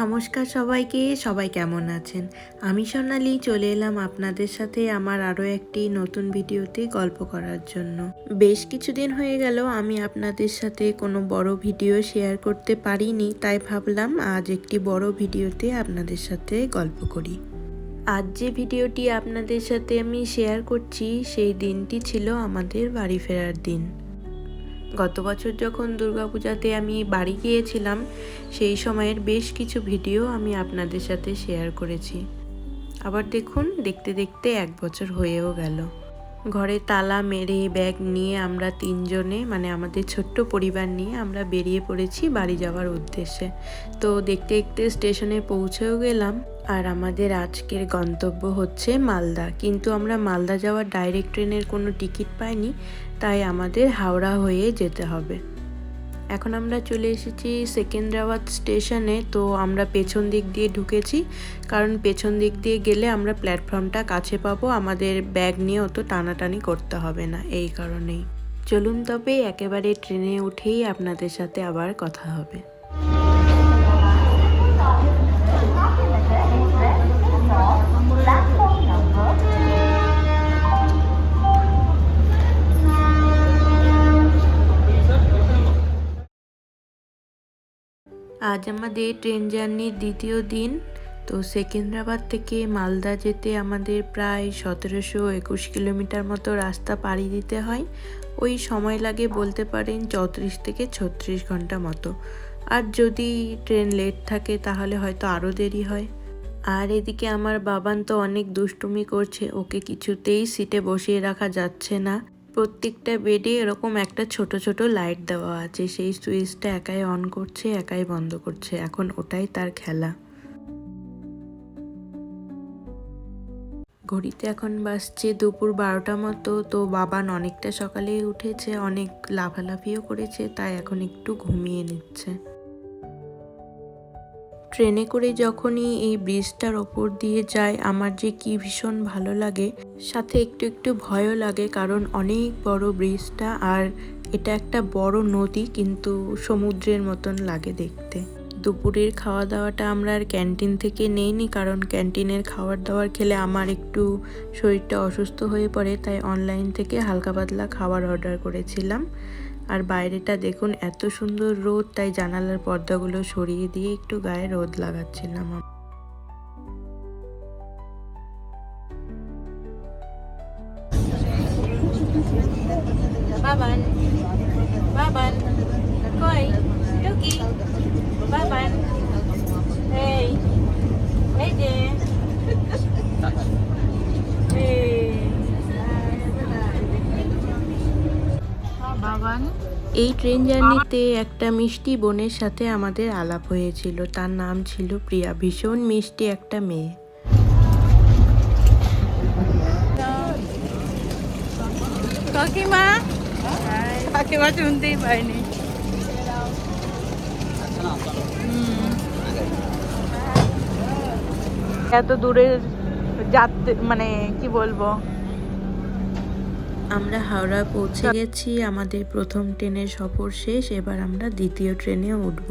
নমস্কার সবাইকে, সবাই কেমন আছেন? আমি সোনালি, চলে এলাম আপনাদের সাথে আমার আরও একটি নতুন ভিডিওতে গল্প করার জন্য। বেশ কিছুদিন হয়ে গেল, আমি আপনাদের সাথে কোনো বড় ভিডিও শেয়ার করতে পারিনি, তাই ভাবলাম আজ একটি বড় ভিডিওতে আপনাদের সাথে গল্প করি। আজ যে ভিডিওটি আপনাদের সাথে আমি শেয়ার করছি, সেই দিনটি ছিল আমাদের বাড়ি ফেরার দিন। গত বছর যখন দুর্গাপূজাতে আমি বাড়ি গিয়েছিলাম, সেই সময়ের বেশ কিছু ভিডিও আমি আপনাদের সাথে শেয়ার করেছি। আবার দেখুন, দেখতে দেখতে এক বছর হয়েও গেল। ঘরে তালা মেরে, ব্যাগ নিয়ে আমরা তিনজনে মানে আমাদের ছোট্ট পরিবার নিয়ে আমরা বেরিয়ে পড়েছি বাড়ি যাওয়ার উদ্দেশ্যে। তো দেখতে দেখতে স্টেশনে পৌঁছেও গেলাম। আর আমাদের আজকের গন্তব্য হচ্ছে মালদা। কিন্তু আমরা মালদা যাওয়ার ডাইরেক্ট ট্রেনের কোনো টিকিট পাইনি, তাই আমাদের হাওড়া হয়ে যেতে হবে। এখন আমরা চলে এসেছি সেকেন্দ্রাবাদ স্টেশনে, তো আমরা পেছন দিক দিয়ে ঢুকেছি। কারণ পেছন দিক দিয়ে গেলে আমরা প্ল্যাটফর্মটা কাছে পাবো, আমাদের ব্যাগ নিয়ে অত টানাটানি করতে হবে না, এই কারণেই। চলুন তবে একেবারে ট্রেনে উঠেই আপনাদের সাথে আবার কথা হবে। আজ আমাদের ট্রেন জার্নির দ্বিতীয় দিন। তো সেকেন্দ্রাবাদ থেকে মালদা যেতে আমাদের প্রায় সতেরোশো একুশ কিলোমিটার মতো রাস্তা পাড়ি দিতে হয়। ওই সময় লাগে বলতে পারেন চৌত্রিশ থেকে ছত্রিশ ঘণ্টা মতো। আর যদি ট্রেন লেট থাকে তাহলে হয়তো আরও দেরি হয়। আর এদিকে আমার বাবান তো অনেক দুষ্টুমি করছে, ওকে কিছুতেই সিটে বসিয়ে রাখা যাচ্ছে না। প্রত্যেকটা বেডে এরকম একটা ছোট ছোট লাইট দেওয়া আছে। সেই সুইচটা একাই অন করছে, একাই বন্ধ করছে। এখন ওটাই তার খেলা। ঘড়িতে এখন বাসছে দুপুর বারোটা মতো, তো বাবান অনেকটা সকালে উঠেছে। অনেক লাফালাফিও করেছে, তাই এখন একটু ঘুমিয়ে নিচ্ছে। ট্রেনে করে যখনই এই ব্রিজটার ওপর দিয়ে যায় আমার যে কি ভীষণ ভালো লাগে। সাথে একটু একটু ভয়ও লাগে, কারণ অনেক বড় ব্রিজটা আর এটা একটা বড় নদী, কিন্তু সমুদ্রের মতন লাগে দেখতে। দুপুরের খাওয়া দাওয়াটা আমরা আর ক্যান্টিন থেকে নেইনি কারণ ক্যান্টিনের খাবার দাবার খেলে আমার একটু শরীরটা অসুস্থ হয়ে পড়ে, তাই অনলাইন থেকে হালকা পাতলা খাবার অর্ডার করেছিলাম। আর বাইরেটা দেখুন, এত সুন্দর রোদ, তাই জানালার পর্দাগুলো সরিয়ে দিয়ে একটু গায়ে রোদ লাগাচ্ছিলাম বাবান বাবান, কই টুকি বাবান এই এই যে বাবান এই ট্রেন জার্নিতে একটা মিষ্টি বোনের সাথে আমাদের আলাপ হয়েছিল। তার নাম ছিল প্রিয়া। ভীষণ মিষ্টি একটা মেয়ে। কাকিমা? কাকিমা শুনতেই পাইনি। এত দূরে যাতে মানে কি বলব? আমরা হাওড়া পৌঁছে গেছি আমাদের প্রথম ট্রেনের সফর শেষ এবার আমরা দ্বিতীয় ট্রেনে উঠব।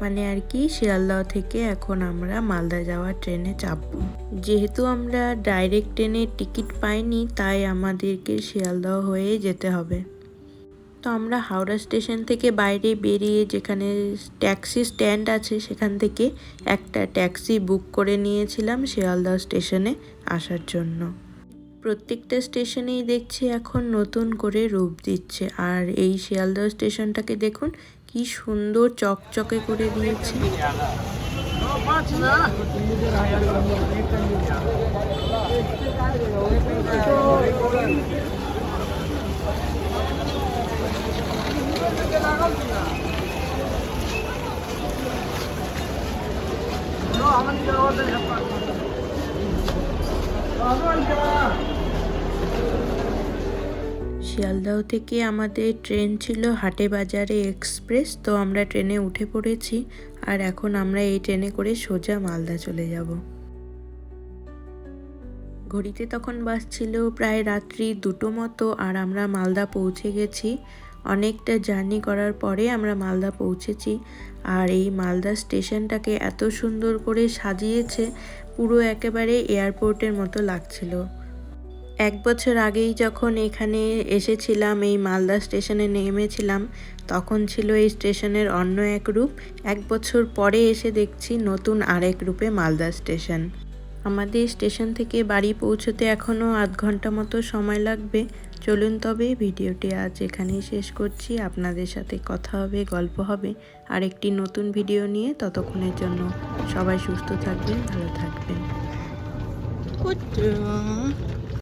মানে আর কি শিয়ালদহ থেকে এখন আমরা মালদা যাওয়ার ট্রেনে চাপবো। যেহেতু আমরা ডাইরেক্ট ট্রেনের টিকিট পাইনি তাই আমাদেরকে শিয়ালদহ হয়ে যেতে হবে। তো আমরা হাওড়া স্টেশন থেকে বাইরে বেরিয়ে যেখানে ট্যাক্সি স্ট্যান্ড আছে সেখান থেকে একটা ট্যাক্সি বুক করে নিয়েছিলাম শিয়ালদহ স্টেশনে আসার জন্য। প্রত্যেকটা স্টেশনেই দেখছি এখন নতুন করে রূপ দিচ্ছে। আর এই শিয়ালদহ স্টেশনটাকে দেখুন, কি সুন্দর চকচকে করে দিয়েছে। শিয়ালদাহ থেকে আমাদের ট্রেন ছিল হাটে বাজারে এক্সপ্রেস, তো আমরা ট্রেনে উঠে পড়েছি আর এখন আমরা এই ট্রেনে করে সোজা মালদা চলে যাব। ঘড়িতে তখন বাস ছিল প্রায় রাত্রি দুটো মতো আর আমরা মালদা পৌঁছে গেছি। অনেকটা জার্নি করার পরে আমরা মালদা পৌঁছেছি। আর এই মালদা স্টেশনটাকে এত সুন্দর করে সাজিয়েছে, পুরো একেবারে এয়ারপোর্টের মতো লাগছিল। এক বছর আগেই যখন এখানে এসেছিলাম, এই মালদা স্টেশনে নেমেছিলাম, তখন ছিল এই স্টেশনের অন্য এক রূপ। এক বছর পরে এসে দেখছি নতুন আরেক রূপে মালদা স্টেশন। আমাদের স্টেশন থেকে বাড়ি পৌঁছতে এখনও আধ ঘণ্টা মতো সময় লাগবে। চলুন তবে ভিডিওটি আজ এখানেই শেষ করছি। আপনাদের সাথে কথা হবে, গল্প হবে আর একটি নতুন ভিডিও নিয়ে। ততক্ষণের জন্য সবাই সুস্থ থাকবেন, ভালো থাকবেন।